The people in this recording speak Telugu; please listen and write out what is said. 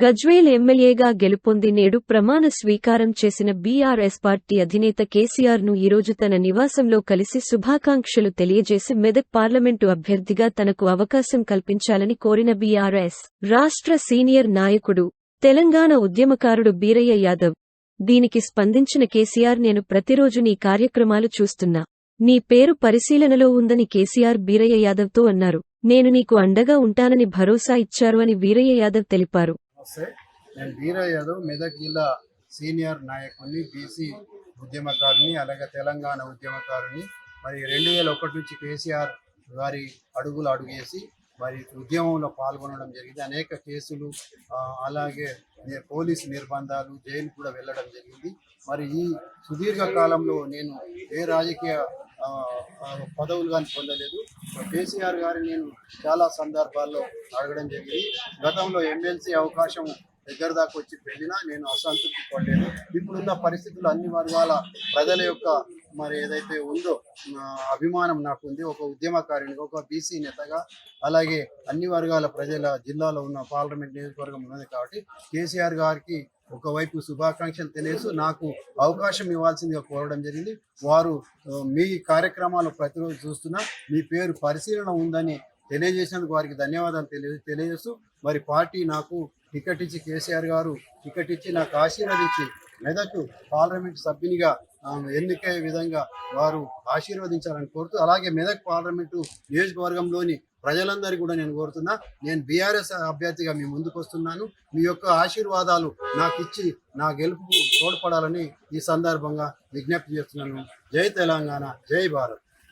గజ్వేల్ ఎమ్మెల్యేగా గెలుపొంది నేడు ప్రమాణ స్వీకారం చేసిన బీఆర్ఎస్ పార్టీ అధినేత కేసీఆర్ను ఈరోజు తన నివాసంలో కలిసి శుభాకాంక్షలు తెలియజేసి మెదక్ పార్లమెంటు అభ్యర్థిగా తనకు అవకాశం కల్పించాలని కోరిన బీఆర్ఎస్ రాష్ట్ర సీనియర్ నాయకుడు తెలంగాణ ఉద్యమకారుడు బీరయ్య యాదవ్. దీనికి స్పందించిన కేసీఆర్ నేను ప్రతిరోజు నీ కార్యక్రమాలు చూస్తున్నా. నీ పేరు పరిశీలనలో ఉందని కేసీఆర్ బీరయ్య యాదవ్తో అన్నారు. నేను నీకు అండగా ఉంటానని భరోసా ఇచ్చారు అని వీరయ్య యాదవ్ తెలిపారు. నమస్తే నేను వీర యాదవ్ మెదక్ జిల్లా సీనియర్ నాయకుడిని బీసీ ఉద్యమకారుని అలాగే తెలంగాణ ఉద్యమకారుని మరి రెండు వేల ఒకటి నుంచి కేసీఆర్ గారి అడుగులు అడుగేసి మరి ఉద్యమంలో పాల్గొనడం జరిగింది. అనేక కేసులు అలాగే పోలీసు నిర్బంధాలు జైలు కూడా వెళ్ళడం జరిగింది. మరి ఈ సుదీర్ఘ కాలంలో నేను ఏ రాజకీయ పదవులు కానీ పొందలేదు. కేసీఆర్ గారిని నేను చాలా సందర్భాల్లో అడగడం జరిగింది. గతంలో ఎమ్మెల్సీ అవకాశం దగ్గర దాకా వచ్చి వెళ్ళినా నేను అసంతృప్తి పడలేదు. ఇప్పుడున్న పరిస్థితులు అన్ని వర్గాల ప్రజల యొక్క మరి ఏదైతే ఉందో అభిమానం నాకు ఉంది. ఒక ఉద్యమకారునిగా ఒక బీసీ నేతగా అలాగే అన్ని వర్గాల ప్రజల జిల్లాలో ఉన్న పార్లమెంట్ నియోజకవర్గం ఉన్నది కాబట్టి కేసీఆర్ గారికి ఒకవైపు శుభాకాంక్షలు తెలియజేస్తూ నాకు అవకాశం ఇవ్వాల్సిందిగా కోరడం జరిగింది. వారు మీ కార్యక్రమాలు ప్రతిరోజు చూస్తున్నా మీ పేరు పరిశీలన ఉందని తెలియజేసినందుకు వారికి ధన్యవాదాలు తెలియ తెలియజేస్తూ మరి పార్టీ నాకు టికెట్ ఇచ్చి కేసీఆర్ గారు టికెట్ ఇచ్చి నాకు ఆశీర్వదించి మెదక్ పార్లమెంట్ సభ్యునిగా ఎన్నికయ్యే విధంగా వారు ఆశీర్వదించాలని కోరుతూ అలాగే మెదక్ పార్లమెంటు నియోజకవర్గంలోని ప్రజలందరికీ కూడా నేను కోరుతున్నా. నేను బీఆర్ఎస్ అభ్యర్థిగా మీ ముందుకు వస్తున్నాను. మీ యొక్క ఆశీర్వాదాలు నాకు ఇచ్చి నా గెలుపుకు తోడ్పడాలని ఈ సందర్భంగా విజ్ఞప్తి చేస్తున్నాను. జై తెలంగాణ జై భారత్.